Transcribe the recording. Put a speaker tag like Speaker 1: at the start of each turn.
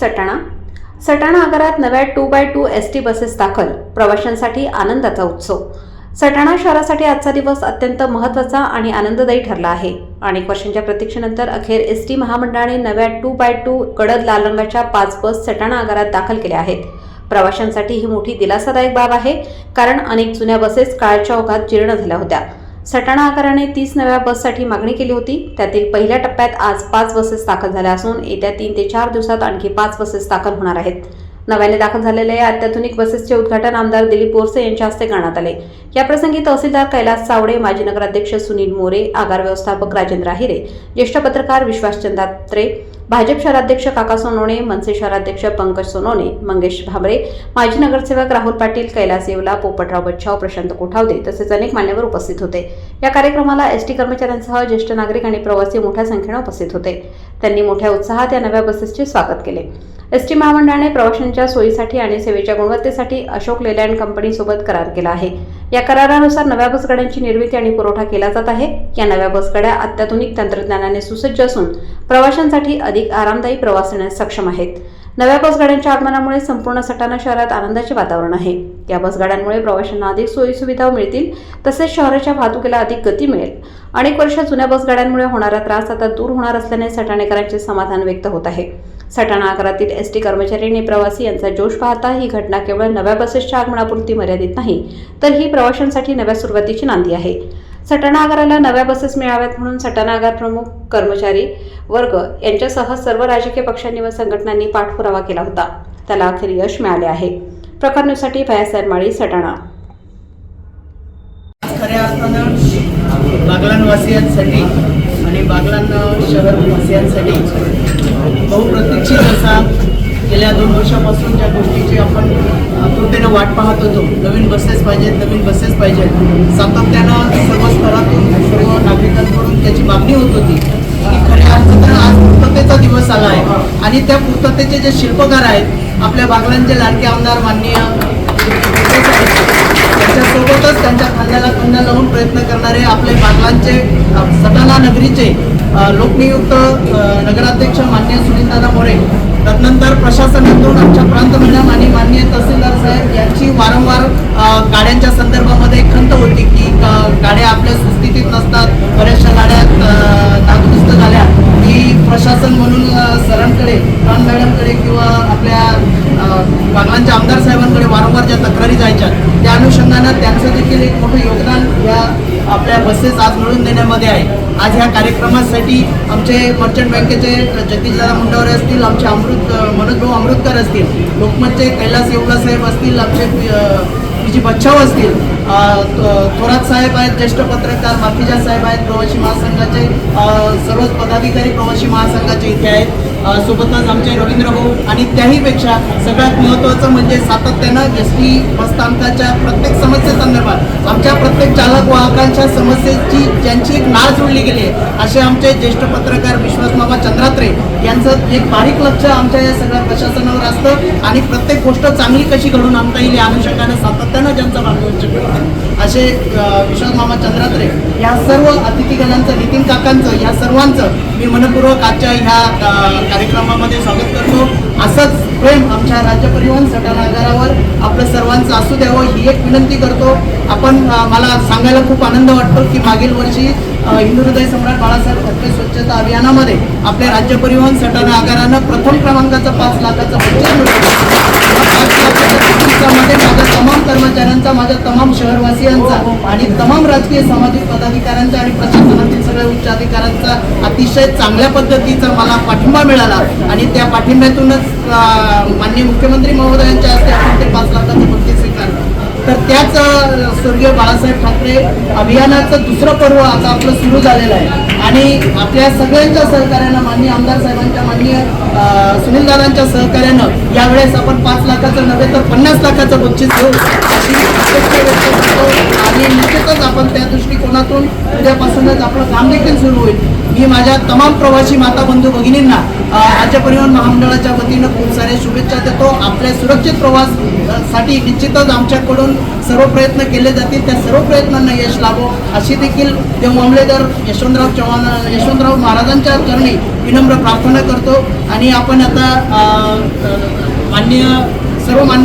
Speaker 1: सटाणा. सटाणा आगारात नव्या two by two S T buses दाखल. प्रवाशांसाठी आनंदाचा उत्सव. सटाणा शहरासाठी आजचा दिवस अत्यंत महत्त्वाचा आणि आनंददायी ठरला आहे. अनेक वर्षांच्या प्रतीक्षेनंतर अखेर एस टी महामंडळाने नव्या टू बाय टू गडद लाल रंगाच्या पाच बस सटाणा आगारात दाखल केल्या आहेत. प्रवाशांसाठी ही मोठी दिलासादायक बाब आहे कारण अनेक जुन्या बसेस काळाच्या ओघात जीर्ण झाल्या होत्या. सटाणा आकाराने तीस नव्या बससाठी मागणी केली होती. त्यातील पहिल्या टप्प्यात आज पाच बसेस दाखल झाल्या असून येत्या तीन ते चार दिवसात आणखी पाच बसेस दाखल होणार आहेत. नव्याने दाखल झालेल्या या अत्याधुनिक बसेसचे उद्घाटन आमदार दिलीप बोरसे यांच्या हस्ते करण्यात आले. याप्रसंगी तहसीलदार कैलास चावडे माजी नगराध्यक्ष सुनील मोरे आगार व्यवस्थापक राजेंद्र आहिरे ज्येष्ठ पत्रकार विश्वास चंदात्रे भाजप शहराध्यक्ष काका सोनवणे मनसे शहराध्यक्ष पंकज सोनवणे मंगेश भाबरे माजी नगरसेवक राहुल पाटील कैलास येवला पोपटराव बच्छाव प्रशांत कोठावदे तसेच अनेक मान्यवर उपस्थित होते. या कार्यक्रमाला एस टी कर्मचाऱ्यांसह ज्येष्ठ नागरिक आणि प्रवासी मोठ्या संख्येने उपस्थित होते. त्यांनी मोठ्या उत्साहात या नव्या बसेसचे स्वागत केले. एस टी महामंडळाने प्रवाशांच्या सोयीसाठी आणि सेवेच्या गुणवत्तेसाठी अशोक लेलँड कंपनीसोबत करार केला आहे. या करारानुसार नव्या बसगाड्यांची निर्मिती आणि पुरवठा केला जात आहे. या नव्या बसगाड्या अत्याधुनिक तंत्रज्ञानाने सुसज्ज असून प्रवाशांसाठी अधिक आरामदायी प्रवास करण्यास सक्षम आहेत. नव्या बसगाड्यांच्या आगमनामुळे संपूर्ण सटाणा शहरात आनंदाचे वातावरण आहे. या बसगाड्यांमुळे प्रवाशांना अधिक सोयीसुविधा मिळतील तसेच शहराच्या वाहतुकीला अधिक गती मिळेल. अनेक वर्ष जुन्या बसगाड्यांमुळे होणारा त्रास आता दूर होणार असल्याने सटाणेकरांचे समाधान व्यक्त होत आहे. सटाणा आकारातील एस टी कर्मचारी आणि प्रवासी यांचा जोश पाहता ही घटना केवळ नव्या बसेसच्या आगमनापुरती मर्यादित नाही तर ही प्रवाशांसाठी नव्या सुरुवातीची नांदी आहे. सटाणा नव्या बसेस मिळाव्यात म्हणून सटाणा प्रमुख कर्मचारी वर्ग यांच्यासह सर्व राजकीय पक्षांनी व संघटनांनी पाठपुरावा केला होता. त्याला अखेर यश मिळाले आहे. प्रखर न्यूजसाठी भयासाहेब माळी सटाणा.
Speaker 2: खऱ्या अर्थानं बागलाणवासियांसाठी आणि बागलाण शहरवासियांसाठी बहुप्रतीक्षित असा गेल्या दोन वर्षापासून ज्या गोष्टीची आपण पाहत होतो नवीन बसेस पाहिजेत नवीन बसेस पाहिजेत. सातत्यानं सर्व स्तरातून सर्व नागरिकांकडून त्याची मागणी होत होती की खऱ्या अर्थानं आज पूर्ततेचा दिवस आला आहे. आणि त्या पूर्ततेचे जे शिल्पकार आहेत आपल्या बागलांचे लाडके आमदार माननीय त्याच्यासोबतच त्यांच्या खांद्याला खांदा लावून प्रयत्न करणारे आपले बागलांचे सटाणा नगरीचे लोकनियुक्त नगराध्यक्ष मान्य सुनीलदादा मोरे तदनंतर प्रशासनातून आमच्या प्रांत मॅडम आणि माननीय तहसीलदार साहेब यांची वारंवार अ, गाड्यांच्या संदर्भामध्ये खंत होती की गाड्या आपल्या सुस्थितीत नसतात बऱ्याचशा गाड्या नागदुस्त झाल्या. की प्रशासन म्हणून सरांकडे प्राण मॅडमकडे किंवा आपल्या बांगलांच्या आमदार साहेबांकडे वारंवार ज्या तक्रारी जायच्या त्या अनुषंगानं त्यांचं देखील एक मोठं योगदान या आपल्या बसेस आज मिळवून देण्यामध्ये आहे. आज ह्या कार्यक्रमासाठी आमचे मर्चंट बँकेचे जगदीशदादा मुंडावरे असतील आमचे अमृत मनोज भाऊ अमृतकर असतील लोकमतचे कैलास येवला साहेब असतील आमचे तिची जी बच्छाव असतील थोरात साहेब आहेत ज्येष्ठ पत्रकार माफिजा साहेब आहेत प्रवासी महासंघाचे सर्वच पदाधिकारी प्रवासी महासंघाचे इथे आहेत. सोबतच आमचे रवींद्र भाऊ आणि त्याहीपेक्षा सगळ्यात महत्त्वाचं म्हणजे सातत्यानं एस टी बसस्थानकाच्या प्रत्येक समस्येसंदर्भात आमच्या प्रत्येक चालक वाहकांच्या समस्येची ज्यांची एक नाळ जोडली गेली आहे असे आमचे ज्येष्ठ पत्रकार विश्वासबाबा चंद्रात्रे यांचं एक बारीक लक्ष आमच्या या सगळ्या प्रशासनावर असतं आणि प्रत्येक गोष्ट चांगली कशी घडून आणता येईल या अनुषंगानं सातत्यानं ज्यांचा मार्गदर्शन असे अ, विश्वास मामा चंद्रात्रे या सर्व अतिथीगणांचं नितीन काकांचं या सर्वांचं मी मनपूर्वक आजच्या ह्या कार्यक्रमामध्ये स्वागत करतो. असंच प्रेम आमच्या राज्य परिवहन सटानागारावर आपलं सर्वांचं असू द्यावं ही एक विनंती करतो. आपण मला सांगायला खूप आनंद वाटतो की मागील वर्षी हिंदू हृदय सम्राट बाळासाहेब ठाकरे स्वच्छता अभियानामध्ये आपल्या राज्य परिवहन सटाणा आगारानं प्रथम क्रमांकाचं पाच लाखाचं बजेट मिळवलं. कर्मचाऱ्यांचा माझ्या तमाम शहरवासियांचा आणि तमाम राजकीय सामाजिक पदाधिकाऱ्यांचा आणि प्रशासनातील सगळ्या उच्च अधिकाऱ्यांचा अतिशय चांगल्या पद्धतीचा मला पाठिंबा मिळाला. आणि त्या पाठिंब्यातूनच माननीय मुख्यमंत्री महोदयांच्या हस्ते आपण ते पाच लाखाचं बक्षीस स्वीकारलं. तर त्याच स्वर्गीय बाळासाहेब ठाकरे अभियानाचं दुसरं पर्व आता आपलं सुरू झालेलं आहे. आणि आपल्या सगळ्यांच्या सहकार्यानं माननीय आमदार साहेबांच्या माननीय सुनीलदादांच्या सहकार्यानं यावेळेस आपण पाच लाखाचं नव्हे तर पन्नास लाखाचं बक्षीस घेऊ. अशी आणि निश्चितच आपण त्या दृष्टिकोनातून उद्यापासूनच आपलं काम देखील सुरू होईल. मी माझ्या तमाम प्रवासी माता बंधू भगिनींना राज्य परिवहन महामंडळाच्या वतीनं खूप साऱ्या शुभेच्छा देतो. आपल्या सुरक्षित प्रवाससाठी निश्चितच आमच्याकडून सर्व प्रयत्न केले जातील. त्या सर्व प्रयत्नांना यश लाभो. अशी देखील देव मामलेदार यशवंतराव चव्हाण यशवंतराव महाराजांच्या चरणी विनम्र प्रार्थना करतो. आणि आपण आता मान्य माननीय सर्व मान्य